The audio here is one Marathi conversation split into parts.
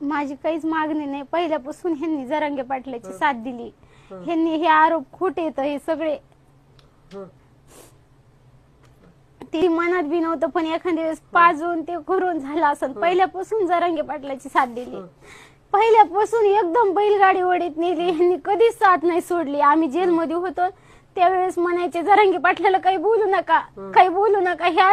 माझी काहीच मागणी नाही. पहिल्यापासून ह्यांनी जरांगे पाटलाची साथ दिली. ह्यांनी हे आरोप खोटे येत हे सगळे. ती मनात बी नव्हतं पण एखाद्या वेळेस पाजून ते करून झालं असं. पहिल्यापासून जरांगे पाटलाची साथ दिली. पहिल्यापासून एकदम बैलगाडी वडीत नेली. ह्यांनी कधीच साथ नाही सोडली. आम्ही जेलमध्ये होतो. त्यावेळेस म्हणायचे जरांगे पाटलाला काही बोलू नका. काही बोलू नका. ह्या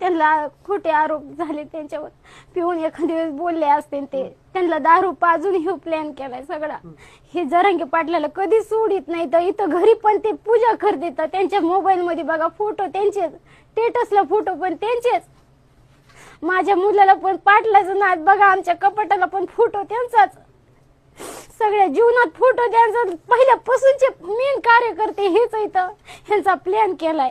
त्यांना खोटे आरोप झाले त्यांच्यावर पिऊन एखाद्या वेळेस बोलले असते ते. त्यांना दारू पाजून हे प्लॅन केलाय सगळा. हे जरांगे पाटलाला कधीच सोडित नाही तर इथं घरी पण ते पूजा करते तर त्यांच्या मोबाईल मध्ये बघा फोटो त्यांचेच स्टेटसला फोटो पण त्यांचेच. माझ्या मुलाला पण पाटलाचं नाद बघा आमच्या कपाटाला पण फोटो त्यांचाच. सगळ्या जीवनात फोटो त्यांचा. पहिल्यापासूनचे मेन कार्यकर्ते हेच इथं. ह्यांचा प्लॅन केलाय.